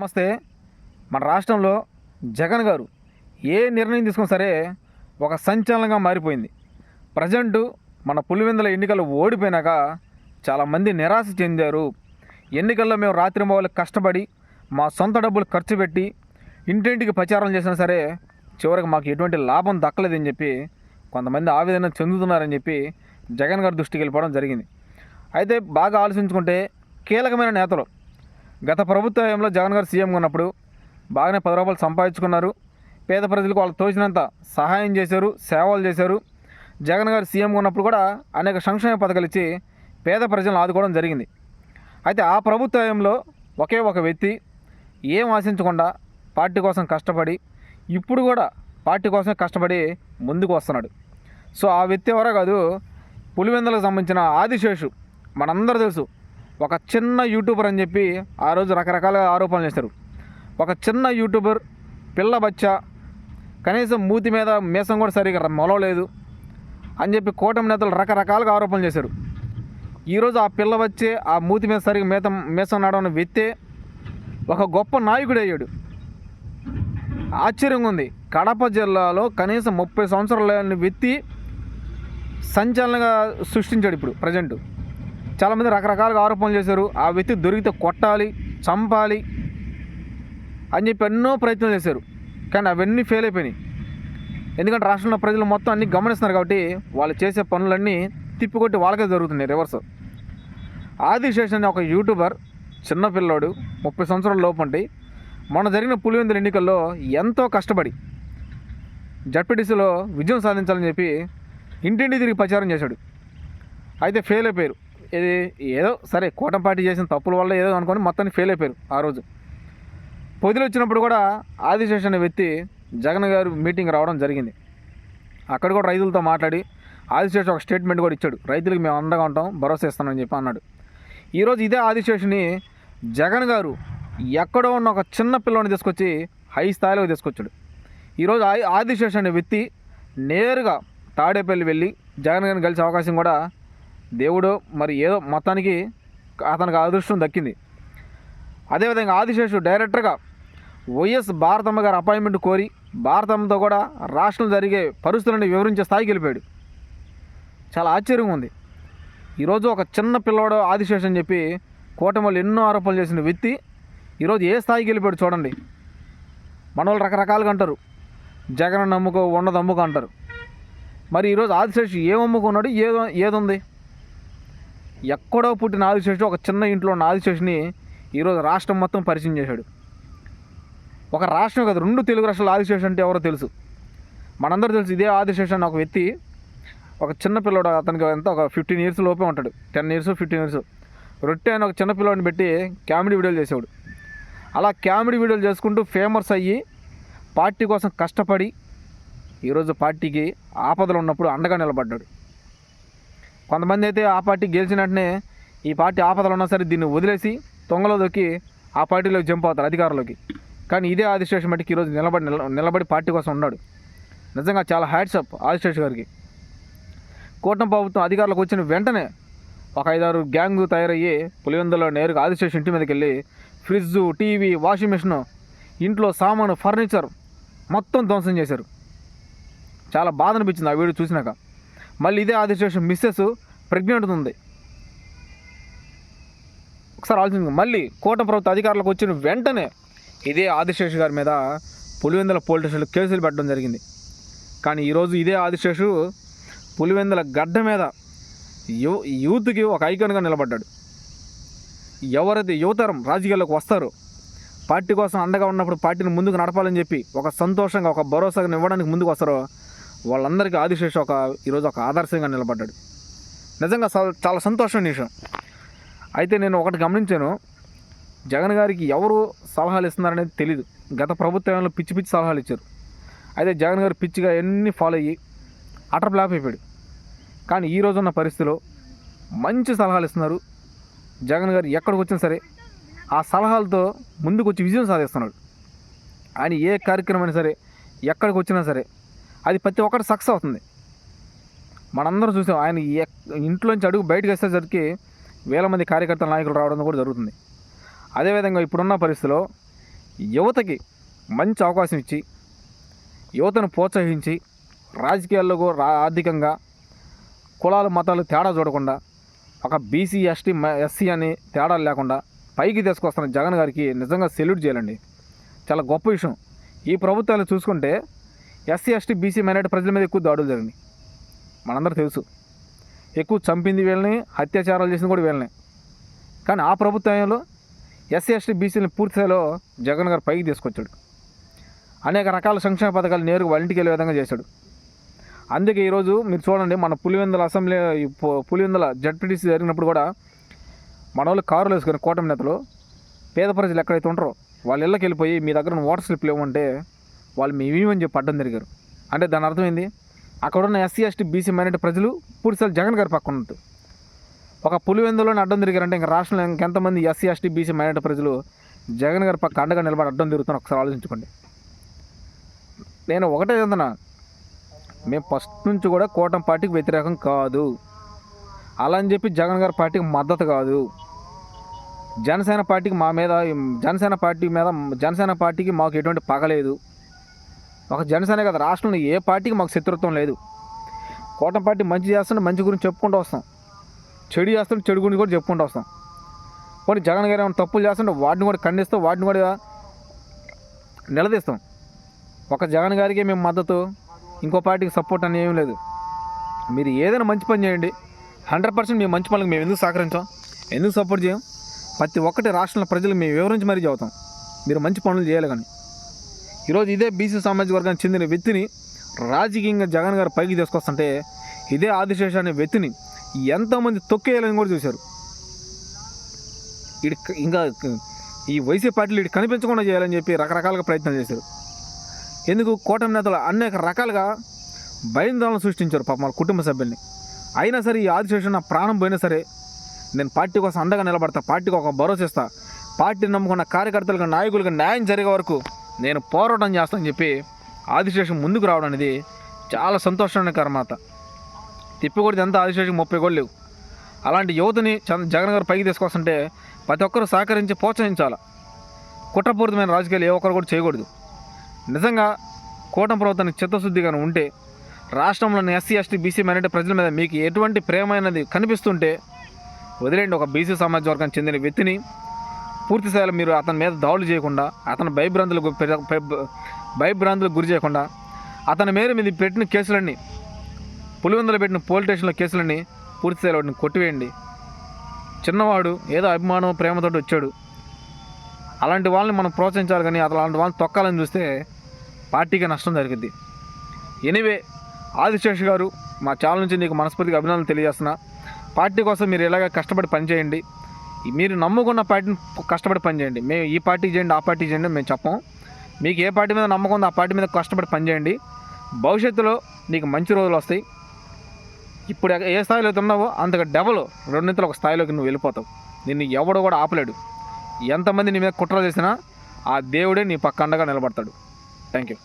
నమస్తే. మన రాష్ట్రంలో జగన్ గారు ఏ నిర్ణయం తీసుకున్నా సరే ఒక సంచలనంగా మారిపోయింది. ప్రజెంటు మన పులివెందుల ఎన్నికలు ఓడిపోయినాక చాలామంది నిరాశ చెందారు. ఎన్నికల్లో మేము రాత్రి మొదలు కష్టపడి మా సొంత డబ్బులు ఖర్చు పెట్టి ఇంటింటికి ప్రచారం చేసినా సరే చివరికి మాకు ఎటువంటి లాభం దక్కలేదని చెప్పి కొంతమంది ఆవేదన చెందుతున్నారని చెప్పి జగన్ గారి దృష్టికి వెళ్ళిపోవడం జరిగింది. అయితే బాగా ఆలోచించుకుంటే కీలకమైన నేతలు గత ప్రభుత్వంలో జగన్ గారు సీఎం ఉన్నప్పుడు బాగానే పది రూపాయలు సంపాదించుకున్నారు. పేద ప్రజలకు వాళ్ళు తోచినంత సహాయం చేశారు సేవలు చేశారు. జగన్ గారు సీఎం ఉన్నప్పుడు కూడా అనేక సంక్షేమ పథకాలు ఇచ్చి పేద ప్రజలను ఆదుకోవడం జరిగింది. అయితే ఆ ప్రభుత్వంలో ఒకే ఒక వ్యక్తి ఏం ఆశించకుండా పార్టీ కోసం కష్టపడి ఇప్పుడు కూడా పార్టీ కోసమే కష్టపడి ముందుకు వస్తున్నాడు. సో ఆ వ్యక్తి ఎవరో కాదు పులివెందులకు సంబంధించిన ఆదిశేషు. మనందరూ తెలుసు ఒక చిన్న యూట్యూబర్ అని చెప్పి ఆ రోజు రకరకాల ఆరోపణలు చేశారు. ఒక చిన్న యూట్యూబర్ పిల్ల బచ్చ కనీసం మూతి మీద మీసం కూడా సరిగా మొలవలేదు అని చెప్పి కూటమి నేతలు రకరకాలుగా ఆరోపణలు చేశారు. ఈరోజు ఆ పిల్ల వచ్చే ఆ మూతి మీద సరిగా మేత మీసం నడవని వ్యక్తే ఒక గొప్ప నాయకుడు అయ్యాడు. ఆశ్చర్యంగా ఉంది. కడప జిల్లాలో కనీసం ముప్పై సంవత్సరాలు లేని వ్యక్తి సంచలనంగా సృష్టించాడు ఇప్పుడు ప్రజెంటు. చాలామంది రకరకాలుగా ఆరోపణలు చేశారు. ఆ వ్యక్తి దొరికితే కొట్టాలి చంపాలి అని చెప్పి ఎన్నో ప్రయత్నం చేశారు. కానీ అవన్నీ ఫెయిల్ అయిపోయినాయి. ఎందుకంటే రాష్ట్రంలో ప్రజలు మొత్తం అన్ని గమనిస్తున్నారు కాబట్టి వాళ్ళు చేసే పనులన్నీ తిప్పికొట్టి వాళ్ళకే జరుగుతున్నాయి రివర్స్ ఆదిశేష్ అనే ఒక యూట్యూబర్ చిన్న పిల్లోడు ముప్పై సంవత్సరాల లోపు అంటే మొన్న జరిగిన పులివెందుల ఎన్నికల్లో ఎంతో కష్టపడి జడ్పీటీసీలో విజయం సాధించాలని చెప్పి ఇంటింటి తిరిగి ప్రచారం చేశాడు. అయితే ఫెయిల్ అయిపోయారు. ఇది ఏదో సరే కూటమి పార్టీ చేసిన తప్పుల వల్ల ఏదో అనుకొని మొత్తాన్ని ఫెయిల్ అయిపోయారు ఆ రోజు. పొదిలి వచ్చినప్పుడు కూడా ఆదిశేష్ అనే వ్యక్తి జగన్ గారు మీటింగ్ రావడం జరిగింది. అక్కడ కూడా రైతులతో మాట్లాడి ఆదిశేష్ ఒక స్టేట్మెంట్ కూడా ఇచ్చాడు. రైతులకు మేము అండగా ఉంటాం భరోసా ఇస్తామని చెప్పి అన్నాడు. ఈరోజు ఇదే ఆదిశేషుని జగన్ గారు ఎక్కడో ఉన్న ఒక చిన్న పిల్లని తీసుకొచ్చి హై స్థాయిలోకి తీసుకొచ్చాడు. ఈరోజు ఆ ఆదిశేష్ అనే వ్యక్తి నేరుగా తాడేపల్లి వెళ్ళి జగన్ గారిని కలిసే అవకాశం కూడా దేవుడు మరి ఏదో మొత్తానికి అతనికి అదృష్టం దక్కింది. అదేవిధంగా ఆదిశేషు డైరెక్టర్గా వైఎస్ భారతమ్మ గారు అపాయింట్మెంట్ కోరి భారతమ్మతో కూడా రాష్ట్రంలో జరిగే పరిస్థితులను వివరించే స్థాయికి వెళ్ళిపోయాడు. చాలా ఆశ్చర్యంగా ఉంది. ఈరోజు ఒక చిన్న పిల్లవాడు ఆదిశేష్ అని చెప్పి కూటమిలో ఎన్నో ఆరోపణలు చేసిన వ్యక్తి ఈరోజు ఏ స్థాయికి వెళ్ళిపోయాడు చూడండి. మన వాళ్ళు రకరకాలుగా అంటారు. జగన్ నమ్ముకో ఉండదు అమ్ముకో అంటారు. మరి ఈరోజు ఆదిశేషు ఏం అమ్ముకున్నాడు ఏదో ఏదుంది? ఎక్కడో పుట్టిన ఆదిశేషు ఒక చిన్న ఇంట్లో ఉన్న ఆదిశేషుని ఈరోజు రాష్ట్రం మొత్తం పరిచయం చేశాడు. ఒక రాష్ట్రం కాదు రెండు తెలుగు రాష్ట్రాలు ఆదిశేషు అంటే ఎవరో తెలుసు. మనందరూ తెలుసు ఇదే ఆదిశేషు అని ఒక వ్యక్తి ఒక చిన్న పిల్లడు అతనికి ఎంత ఒక ఫిఫ్టీన్ ఇయర్స్ లోపే ఉంటాడు. టెన్ ఇయర్స్ ఫిఫ్టీన్ ఇయర్స్ రొట్టె అని ఒక చిన్న పిల్లడిని పెట్టి కామెడీ వీడియోలు చేసేవాడు. అలా కామెడీ వీడియోలు చేసుకుంటూ ఫేమస్ అయ్యి పార్టీ కోసం కష్టపడి ఈరోజు పార్టీకి ఆపదలు ఉన్నప్పుడు అండగా నిలబడ్డాడు. కొంతమంది అయితే ఆ పార్టీ గెలిచిన వెంటనే ఈ పార్టీ ఆపదలు ఉన్నా సరే దీన్ని వదిలేసి తొంగలో దొక్కి ఆ పార్టీలోకి జంప్ అవుతారు అధికారంలోకి. కానీ ఇదే ఆదిశేష్ మట్టికి ఈరోజు నిలబడి నిల- నిలబడి పార్టీ కోసం ఉన్నాడు. నిజంగా చాలా హ్యాట్సప్ ఆదిశేష్ గారికి. కూటమి ప్రభుత్వం అధికారులకు వచ్చిన వెంటనే ఒక ఐదారు గ్యాంగ్ తయారయ్యి పులివెందులో నేరుగా ఆదిశేష్ ఇంటి మీదకి వెళ్ళి ఫ్రిడ్జు టీవీ వాషింగ్ మిషన్ ఇంట్లో సామాను ఫర్నిచర్ మొత్తం ధ్వంసం చేశారు. చాలా బాధ అనిపించింది ఆ వీడియో చూసినాక. మళ్ళీ ఇదే ఆదిశేషం మిస్సెస్ ప్రెగ్నెంట్ ఉంది ఒకసారి ఆలోచించు మళ్ళీ కోట ప్రభుత్వ అధికారులకు వచ్చిన వెంటనే ఇదే ఆదిశేషు గారి మీద పులివెందుల పోలీస్ స్టేషన్లో కేసులు పెట్టడం జరిగింది. కానీ ఈరోజు ఇదే ఆదిశేషు పులివెందుల గడ్డ మీద యూ యూత్కి ఒక ఐకాన్గా నిలబడ్డాడు. ఎవరైతే యువతరం రాజకీయాల్లోకి వస్తారో పార్టీ కోసం అండగా ఉన్నప్పుడు పార్టీని ముందుకు నడపాలని చెప్పి ఒక సంతోషంగా ఒక భరోసాగా ఇవ్వడానికి ముందుకు వస్తారో వాళ్ళందరికీ ఆదిశేషు ఒక ఈరోజు ఒక ఆదర్శంగా నిలబడ్డాడు. నిజంగా చాలా- చాలా సంతోషమైన విషయం. అయితే నేను ఒకటి గమనించాను. జగన్ గారికి ఎవరు సలహాలు ఇస్తున్నారనేది తెలీదు. గత ప్రభుత్వంలో పిచ్చి పిచ్చి సలహాలు ఇచ్చారు. అయితే జగన్ గారు పిచ్చిగా ఎన్ని ఫాలో అయ్యి అటర్ బ్లాప్ అయిపోయాడు. కానీ ఈ రోజున్న పరిస్థితిలో మంచి సలహాలు ఇస్తున్నారు. జగన్ గారు ఎక్కడికి వచ్చినా సరే ఆ సలహాలతో ముందుకు వచ్చి విజయం సాధిస్తున్నాడు. ఆయన ఏ కార్యక్రమం అయినా సరే ఎక్కడికి వచ్చినా సరే అది ప్రతి ఒక్కటి సక్సెస్ అవుతుంది. మనందరం చూసాం ఆయన ఇంట్లోంచి అడుగు బయటకు వేసేసరికి వేల మంది కార్యకర్తల నాయకులు రావడం కూడా జరుగుతుంది. అదేవిధంగా ఇప్పుడున్న పరిస్థితిలో యువతకి మంచి అవకాశం ఇచ్చి యువతను ప్రోత్సహించి రాజకీయాల్లో కూడా ఆర్థికంగా కులాలు మతాలు తేడా చూడకుండా ఒక బీసీ ఎస్టీ ఎస్సీ అని తేడా లేకుండా పైకి తీసుకొస్తున్న జగన్ గారికి నిజంగా సెల్యూట్ చేయాలండి. చాలా గొప్ప విషయం. ఈ ప్రభుత్వాలు చూసుకుంటే ఎస్సీ ఎస్టీ బీసీ మైనార్టీ ప్రజల మీద ఎక్కువ దాడులు జరిగినాయి. మనందరూ తెలుసు. ఎక్కువ చంపింది వీళ్ళని అత్యాచారాలు చేసింది కూడా వీళ్ళని. కానీ ఆ ప్రభుత్వంలో ఎస్సీ ఎస్టీ బీసీని పూర్తిస్థాయిలో జగన్ గారు పైకి తీసుకొచ్చాడు. అనేక రకాల సంక్షేమ పథకాలు నేరుగా వాళ్ళింటికి వెళ్ళే విధంగా చేశాడు. అందుకే ఈరోజు మీరు చూడండి మన పులివెందుల అసెంబ్లీ పులివెందుల జడ్పీటీసీ జరిగినప్పుడు కూడా మన వాళ్ళు కారులు వేసుకుని కూటమి నేతలు పేద ప్రజలు ఎక్కడైతే ఉంటారో వాళ్ళ ఇళ్ళకి వెళ్ళిపోయి మీ దగ్గర ఓటర్ స్లిప్లు ఇవ్వమంటే వాళ్ళు మేమేమని చెప్పి అడ్డం తిరిగారు అంటే దాని అర్థం ఏంది? అక్కడ ఉన్న ఎస్సీ ఎస్టీ బీసీ మైనార్టీ ప్రజలు పూర్తిసారి జగన్ గారి పక్కన ఉన్నట్టు. ఒక పులివెందులోనే అడ్డం తిరిగారంటే ఇంకా రాష్ట్రంలో ఇంకెంతమంది ఎస్సీ ఎస్టీ బీసీ మైనార్టీ ప్రజలు జగన్ గారి పక్క అండగా నిలబడి అడ్డం తిరుగుతున్నారు ఒకసారి ఆలోచించుకోండి. నేను ఒకటే చెందనా మేము ఫస్ట్ నుంచి కూడా కూటమి పార్టీకి వ్యతిరేకం కాదు. అలా అని చెప్పి జగన్ గారి పార్టీకి మద్దతు కాదు. జనసేన పార్టీకి మా మీద జనసేన పార్టీ మీద జనసేన పార్టీకి మాకు ఎటువంటి పగలేదు ఒక జనసేన కదా రాష్ట్రంలో ఏ పార్టీకి మాకు శత్రుత్వం లేదు. కోటం పార్టీ మంచి చేస్తుంటే మంచి గురించి చెప్పుకుంటూ వస్తాం. చెడు చేస్తుంటే చెడు గురించి కూడా చెప్పుకుంటూ వస్తాం. కొన్ని జగన్ గారు ఏమైనా తప్పులు చేస్తుంటే వాటిని కూడా ఖండిస్తాం వాటిని కూడా నిలదీస్తాం. ఒక జగన్ గారికి మేము మద్దతు ఇంకో పార్టీకి సపోర్ట్ అని ఏం లేదు. మీరు ఏదైనా మంచి పని చేయండి. హండ్రెడ్ పర్సెంట్ మేము మంచి పనులకు మేము ఎందుకు సహకరించాం? ఎందుకు సపోర్ట్ చేయం? ప్రతి ఒక్కటి రాష్ట్రంలో ప్రజలు మేము వివరించి మరీ చదువుతాం మీరు మంచి పనులు చేయాలి కానీ. ఈరోజు ఇదే బీసీ సామాజిక వర్గానికి చెందిన వ్యక్తిని రాజకీయంగా జగన్ గారు పైకి తీసుకొస్తుంటే ఇదే ఆదిశేష అనే వ్యక్తిని ఎంతోమంది తొక్కేయాలని కూడా చూశారు. ఇడి ఇంకా ఈ వైసీపీ పార్టీలు ఇటు కనిపించకుండా చేయాలని చెప్పి రకరకాలుగా ప్రయత్నం చేశారు. ఎందుకు కూటమి నేతలు అనేక రకాలుగా భయాందోళన సృష్టించారు పాప వాళ్ళ కుటుంబ సభ్యుల్ని. అయినా సరే ఈ ఆదిశేషం నా ప్రాణం పోయినా సరే నేను పార్టీ కోసం అండగా నిలబడతా పార్టీకి ఒక భరోసా పార్టీని పార్టీ నమ్ముకున్న కార్యకర్తలకు నాయకులకు న్యాయం జరిగే వరకు నేను పోరాటం చేస్తానని చెప్పి ఆదిశేషం ముందుకు రావడం అనేది చాలా సంతోషకరమైన మాట తిప్పికొడితే ఎంత ఆదిశేషం ముప్పై కోళ్ళు లేవు. అలాంటి యువతని చంద్ర జగన్ గారు పైకి తీసుకొస్తుంటే ప్రతి ఒక్కరు సహకరించి ప్రోత్సహించాలి. కుట్రపూరితమైన రాజకీయాలు ఏ ఒక్కరు కూడా చేయకూడదు. నిజంగా కూటమి ప్రభుత్వానికి చిత్తశుద్ధిగానే ఉంటే రాష్ట్రంలోని ఎస్సీ ఎస్టీ బీసీ మైనార్టీ ప్రజల మీద మీకు ఎటువంటి ప్రేమ అనేది కనిపిస్తుంటే వదిలేండి ఒక బీసీ సమాజ వర్గానికి చెందిన వ్యక్తిని పూర్తి స్థాయిలో మీరు అతని మీద దాడులు చేయకుండా అతని భయభ్రాంతులకు భయభ్రాంతులకు గురి చేయకుండా అతని మీద మీద పెట్టిన కేసులన్నీ పులివెందులు పెట్టిన పోలీస్ స్టేషన్లో కేసులన్నీ పూర్తి స్థాయిలో వాటిని కొట్టివేయండి. చిన్నవాడు ఏదో అభిమానం ప్రేమతో వచ్చాడు. అలాంటి వాళ్ళని మనం ప్రోత్సహించాలి కానీ అలాంటి వాళ్ళని తొక్కాలని చూస్తే పార్టీకి నష్టం జరిగింది ఎనీవే ఆదిశేష్ గారు మా ఛానల్ నుంచి నీకు మనస్ఫూర్తిగా అభినందనలు తెలియజేస్తున్నా. పార్టీ కోసం మీరు ఇలాగ కష్టపడి పనిచేయండి. మీరు నమ్ముకున్న పార్టీని కష్టపడి పనిచేయండి. మేము ఈ పార్టీ చేయండి ఆ పార్టీ చేయండి మేము చెప్పం. మీకు ఏ పార్టీ మీద నమ్మకం ఉందో ఆ పార్టీ మీద కష్టపడి పనిచేయండి. భవిష్యత్తులో నీకు మంచి రోజులు వస్తాయి. ఇప్పుడు ఏ స్థాయిలో అయితే ఉన్నావో అంతగా డబల్ రెండింతలు ఒక స్థాయిలోకి నువ్వు వెళ్ళిపోతావు. నిన్ను ఎవడు కూడా ఆపలేడు. ఎంతమంది నీ మీద కుట్ర చేసినా ఆ దేవుడే నీ పక్క అండగా నిలబడతాడు. Thank you